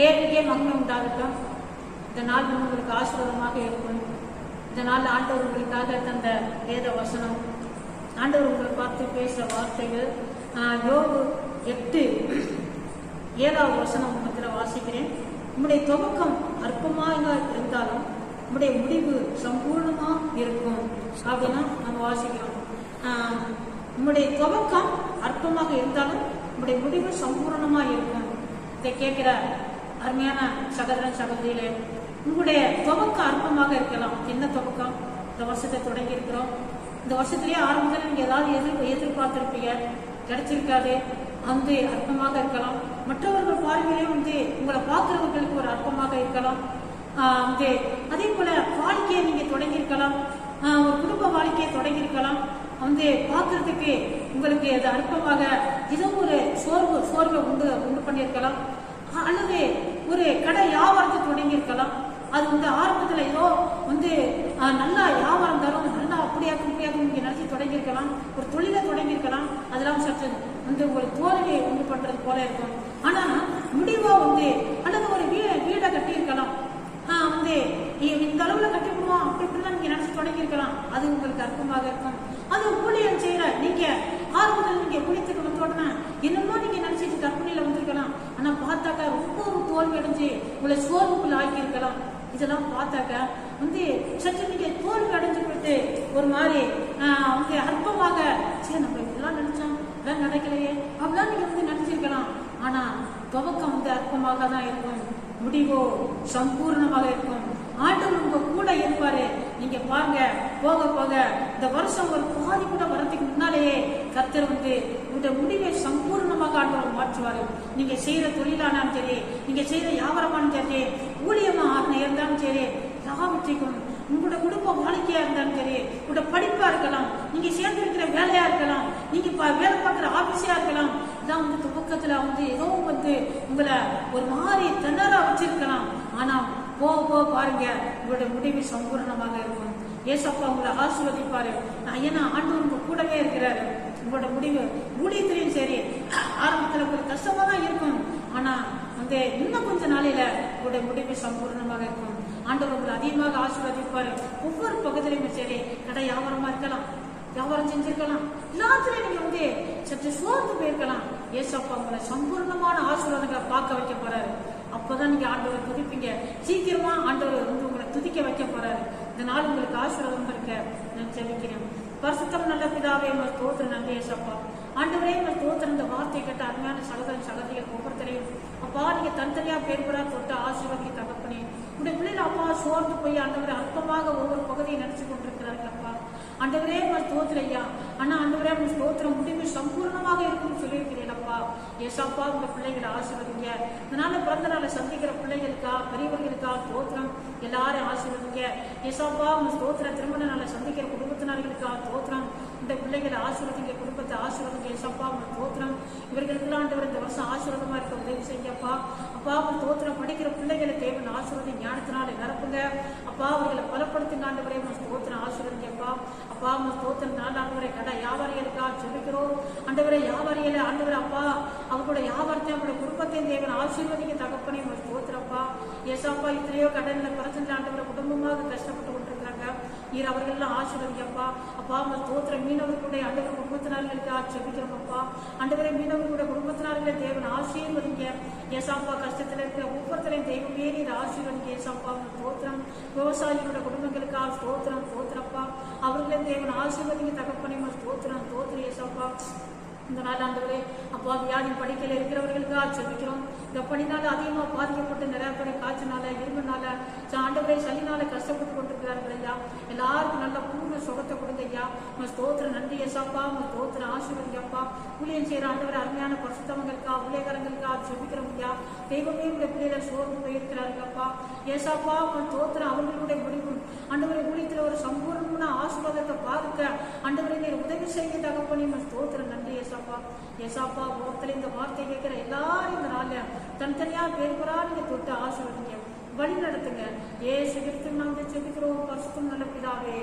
தேவைக்கே மகிமை உண்டாகட்டும். இந்த நாள் உங்களுக்கு ஆசீர்வாதமாக இருக்கும். இந்த நாள் ஆண்டவர் உங்களுக்காக தந்த வேத வசனம். ஆண்டவர் உங்களை பார்த்து பேசுற வார்த்தைகள். ஆஹ், எட்டு ஏழாவது வசனம் உங்களுக்கு வாசிக்கிறேன். உங்களுடைய துவக்கம் அற்பமாக இருந்தாலும் உங்களுடைய முடிவு சம்பூர்ணமா இருக்கும். அப்படின்னா நம்ம வாசிக்கிறோம். உங்களுடைய துவக்கம் அற்பமாக இருந்தாலும் உங்களுடைய முடிவு சம்பூர்ணமா இருக்கும். இதை கேட்கிற அருமையான சகோதரன் சகோதரிகளே உங்களுடைய துவக்கம் அற்பமாக இருக்கலாம். என்ன துவக்கம்? இந்த வருஷத்தை தொடங்கி இருக்கிறோம். இந்த வருஷத்திலேயே ஆரம்பத்தில் நீங்க ஏதாவது எதிர் எதிர்பார்த்திருப்பீங்க. கிடைச்சிருக்காது. வந்து அற்பமாக இருக்கலாம். மற்றவர்கள் பார்வையிலே வந்து உங்களை பார்க்கிறவர்களுக்கு ஒரு அற்பமாக இருக்கலாம். வந்து அதே போல வாழ்க்கையை நீங்க தொடங்கி இருக்கலாம். ஒரு குடும்ப வாழ்க்கையை தொடங்கி இருக்கலாம். வந்து பார்க்கறதுக்கு உங்களுக்கு அது அற்பமாக ஏதோ ஒரு சோர்வு சோர்வை உண்டு உண்டு பண்ணியிருக்கலாம். அல்லது ஒரு கடை வியாபாரத்தை தொடங்கியிருக்கலாம் அது வந்து ஆரம்பத்தில் ஏதோ வந்து நல்லா வியாபாரம் தரும் நல்லா அப்படியாக்கும் இப்படியாக்கும் நீங்கள் நினச்சி தொடங்கியிருக்கலாம் ஒரு தொழிலை தொடங்கியிருக்கலாம் அதெல்லாம் சற்று வந்து ஒரு தோல்வியை உண்டு பண்ணுறது போல இருக்கும். ஆனால் முடிவாக வந்து அல்லது ஒரு வீ வீடை கட்டியிருக்கலாம் ஆஹ் வந்து இந்த அளவில் கட்டிவிடுவோம் அப்படி இப்படிலாம் நீங்கள் நினச்சி தொடங்கியிருக்கலாம் அது உங்களுக்கு அற்பமாக இருக்கும். அது ஊழியம் செய்கிற நீங்கள் ஆரம்பத்தில் நீங்கள் குளித்துக்கு வந்த உடனே என்னமோ நீங்கள் நினச்சிட்டு கற்பனையில் வந்திருக்கலாம். ஆனால் பார்த்தாக்கா ரொம்ப ஒரு உங்களை சோர்வுக்குள்ள ஆக்கி இருக்கலாம் இதெல்லாம் பார்த்தாக்கா வந்து சற்று நீங்க தோல்வி அடைஞ்சு போயிட்டு ஒரு மாதிரி வந்து அற்பமாக சரி நம்ம இதெல்லாம் நினைச்சோம் இதெல்லாம் நடக்கலையே அப்படிலாம் நீங்க வந்து நினைச்சிருக்கலாம் ஆனா துவக்கம் வந்து அற்பமாக தான் இருக்கும். முடிவோ சம்பூர்ணமாக இருக்கும். ஆண்டவர் உங்க கூட இருப்பாரு. நீங்க பாருங்க போக போக இந்த வருஷம் ஒரு பாதி கூட வரதுக்கு முன்னாலேயே கத்தர் வந்து உங்களுடைய முடிவை சம்பூர்ணமாக ஆண்டவர் மாற்றுவார். நீங்க செய்யற தொழிலானாலும் சரி நீங்க செய்யற வியாபாரமானும் சரி ஊழியமா இருந்தாலும் சரி எல்லாவற்றைக்கும் உங்களோட குடும்ப வாழ்க்கையா இருந்தாலும் சரி உங்களோட படிப்பா இருக்கலாம் நீங்க சேர்ந்து இருக்கிற வேலையா இருக்கலாம் நீங்க வேலை பார்க்குற ஆபீஸா இருக்கலாம் இதான் வந்து துவக்கத்துல வந்து ஏதோ வந்து உங்களை ஒரு மாதிரி திணற வச்சிருக்கலாம். ஆனா போக போக பாருங்க உங்களோட முடிவு சம்பூர்ணமாக இருக்கும். ஏசப்பா உங்களை ஆசீர்வதிப்பாரு. நான் ஏன்னா ஆண்டவர் உங்க கூடவே இருக்கிறாரு. உங்களோட முடிவு ஊழியத்திலையும் சரி ஆரம்பத்துல கொஞ்சம் கஷ்டமா தான் இருக்கும். ஆனா வந்து இன்னும் கொஞ்ச நாளையில உங்களுடைய முடிவு சம்பூர்ணமாக இருக்கும். ஆண்டவர் உங்களை அதிகமாக ஆசீர்வதிப்பாரு. ஒவ்வொரு பகுதியிலுமே சரி கடை வியாபாரமா இருக்கலாம் வியாபாரம் செஞ்சிருக்கலாம். எல்லாத்துலயும் நீங்க வந்து சற்று சோர்ந்து போயிருக்கலாம். ஏசப்பா உங்களை சம்பூர்ணமான ஆசீர்வாதங்களை பார்க்க வைக்க போறாரு. அப்பதான் நீங்க ஆண்டவர் துதிப்பீங்க. சீக்கிரமா ஆண்டவர் வந்து உங்களை துதிக்க வைக்க போறாரு. இந்த நாள் உங்களுக்கு ஆசீர்வாதம் இருக்க நான் ஜெபிக்கிறேன். பரிசுத்தம் நல்ல பிதாவே உங்கள் தோத்திர நன்றி ஏசப்பா ஆண்டவரே உங்கள் தோத்திர இந்த வார்த்தை கேட்ட அருமையான சகோதரன் சகோதரிகள் ஒவ்வொருத்தரையும் அப்பா நீங்க தனித்தனியா பேர் கூட தொட்டு ஆசீர்வாதி தகப்பனே. உடைய பிள்ளைகள் அப்பா சோர்ந்து போய் ஆண்டவரை அற்பமாக ஒவ்வொரு பகுதியை நினைச்சு கொண்டிருக்கிறார்கள் அப்பா. ஆண்டவரே உங்கள் தோத்துல ஐயா. ஆனா ஆண்டவரே உங்கள் தோத்திரம் முடிவு சம்பூர்ணமாக ஏசாப்பா உங்க பிள்ளைகளை ஆசீர்வதிங்க. இதனால பிறந்த நாளை சந்திக்கிற பிள்ளைகளுக்கா பெரியவர்களுக்கா தோத்திரம் எல்லாரும் ஆசீர்வதிங்க. ஏசாப்பா உங்க தோத்திர திருமண நாளை சந்திக்கிற குடும்பத்தினர்களுக்கா தோத்திரம். இந்த பிள்ளைகளை ஆசீர்வதிங்க குடும்பத்தை ஆசீர்வதிங்க ஏசாப்பா உங்க தோத்திரம். இவர்களுக்கெல்லாம் ஆண்டவர் இந்த வருஷம் ஆசீர்வாதமா இருக்க உதவி செய்யப்பா அப்பா. உங்க தோத்திரம் படிக்கிற பிள்ளைகளை தேவன் ஆசீர்வதி ஞானத்தினால நிரப்புங்க. அப்பா அவர்களை பலப்படுத்துங்க ஆண்டவரே உங்க தோத்திரம் ஆசீர்வதிங்கப்பா அப்பா. உங்க தோத்திரம் கடை வியாபாரிகளுக்கா ஜெபிக்கிறோம் அண்டவரை வியாபாரிகளை ஆண்டவர் அப்பா அவங்களோட வியாபாரத்தை அவங்களோட குடும்பத்தையும் தேவன் ஆசீர்வதிக்க தகப்பனே உங்க ஸ்தோத்திரப்பா ஏசாப்பா இத்தனையோ கடனில் பிரச்சனை ஆண்டவரை குடும்பமாக கஷ்டப்பட்டு கொண்டிருக்கிறாங்க. நீர் அவர்களெல்லாம் ஆசீர்வதிங்கப்பா அப்பா. உங்கள் தோத்திர மீனவர்களுடைய அண்டவர் குடும்பத்தினர்களுக்கு ஜெபிக்கிறோம் அப்பா. ஆண்டவரை மீனவர்களுடைய குடும்பத்தினர்களை தேவன் ஆசீர்வதிங்க. ஏசாப்பா கஷ்டத்தில் இருக்கிற ஒவ்வொருத்தரையும் தெய்வமே நீர் ஆசீர்வதிங்க. ஏசாப்பா உங்கள் தோத்திரம் விவசாயிகளோட குடும்பங்களுக்கா ஸ்தோத்திரம் தோத்திரப்பா அவர்களே தேவன் ஆசீர்வதிங்க தகப்பனே உங்க தோத்திரம் ஸ்தோத்திரம் ஏசாப்பா. இந்த நாள் ஆண்டவரே அப்பா வியாதி படிக்கையில் இருக்கிறவர்களுக்காக ஜெபிக்கிறோம் இந்த பணினால அதிகமாக பாதிக்கப்பட்டு நிறைய பேர் காய்ச்சினால இரும்புனால ஆண்டவரே சளினால கஷ்டப்பட்டு கொண்டிருக்கிறார்கள் ஐயா. எல்லாருக்கும் நல்ல பூர்ண சுகத்தை கொடுங்க ஐயா. உங்க ஸ்தோத்திர நன்றி ஏசாப்பா. உங்க ஸ்தோத்திரம். ஆசீர்வதிங்கப்பா ஊழியம் செய்யற ஆண்டவர் அருமையான பரிசுத்தவங்களுக்கா ஊழியக்காரங்களுக்கா செபிக்கிறோம் ஐயா. தெய்வமே உங்க பிள்ளைகளை சோர்ந்து போயிருக்கிறார்கள் ஏசாப்பா உன் ஸ்தோத்திரம் அவங்களுடைய முடிவு அண்டவரை ஊழியத்தில் ஒரு சம்பூர்ணமான ஆசீர்வாதத்தை பார்க்க அண்டவரை நீர் உதவி செய்ய தகப்பனி உன் தோத்திரம். நன்றி ஏசாப்பா. ஏசாப்பா ஒருத்தர் இந்த வார்த்தை கேட்கிற எல்லாரும் இந்த நாளில் தனித்தனியா பேர் நீங்க தொட்டு ஆசீர்வதிங்க. வழி நடத்துங்க. ஏ சிகித்து நாங்கள் செபிக்கிறோம். பசுத்தும் நல்ல பிதாவே.